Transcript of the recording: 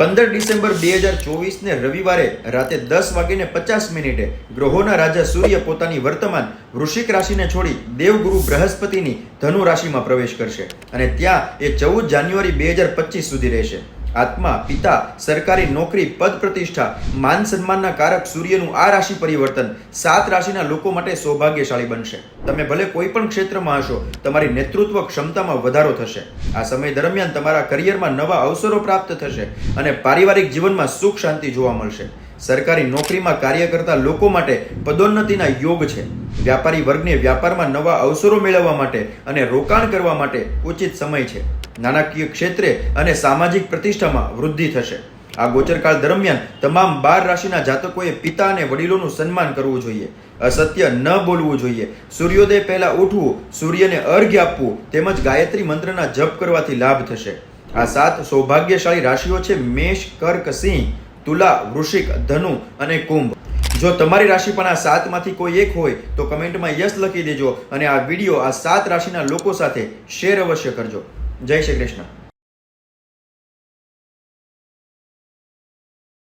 પંદર ડિસેમ્બર બે હજાર ચોવીસને રવિવારે રાતે દસ વાગીને પચાસ મિનિટે ગ્રહોના રાજા સૂર્ય પોતાની વર્તમાન વૃશ્ચિક રાશિને છોડી દેવગુરુ બૃહસ્પતિની ધનુ રાશિમાં પ્રવેશ કરશે અને ત્યાં એ ચૌદ જાન્યુઆરી બે હજાર પચીસ સુધી રહેશે. આત્મા, પિતા, સરકારી નોકરી, પદ પ્રતિષ્ઠા, માન સન્માનના કારક સૂર્યનું આ રાશિ પરિવર્તન સાત રાશિના લોકો માટે સૌભાગ્યશાળી બનશે. તમે ભલે કોઈ પણ ક્ષેત્રમાં હશો, તમારી નેતૃત્વ ક્ષમતામાં વધારો થશે. આ સમય દરમિયાન તમારા કરિયરમાં નવા અવસરો પ્રાપ્ત થશે અને પારિવારિક જીવનમાં સુખ શાંતિ જોવા મળશે. સરકારી નોકરીમાં કાર્ય કરતા લોકો માટે પદોન્નતિના યોગ છે. વ્યાપારી વર્ગને વ્યાપારમાં નવા અવસરો મેળવવા માટે અને રોકાણ કરવા માટે ઉચિત સમય છે. નાણાકીય ક્ષેત્રે અને સામાજિક પ્રતિષ્ઠામાં વૃદ્ધિ થશે. આ ગોચરકાળ દરમિયાન તમામ બાર રાશિના જાતકોએ પિતા અને વડીલોનું સન્માન કરવું જોઈએ. અસત્ય ન બોલવું જોઈએ. સૂર્યોદય પહેલા ઉઠવું, સૂર્યને અર્ઘ્ય આપવું તેમજ ગાયત્રી મંત્રના જપ કરવાથી લાભ થશે. આ સાત સૌભાગ્યશાળી રાશિઓ છે મેષ, કર્ક, સિંહ, તુલા, વૃશ્ચિક, ધનુ અને કુંભ. જો તમારી રાશિ પણ આ સાતમાંથી કોઈ એક હોય, તો કમેન્ટમાં યસ લખી દેજો અને આ વીડિયો આ સાત રાશિના લોકો સાથે શેર અવશ્ય કરજો. જય શ્રી કૃષ્ણ.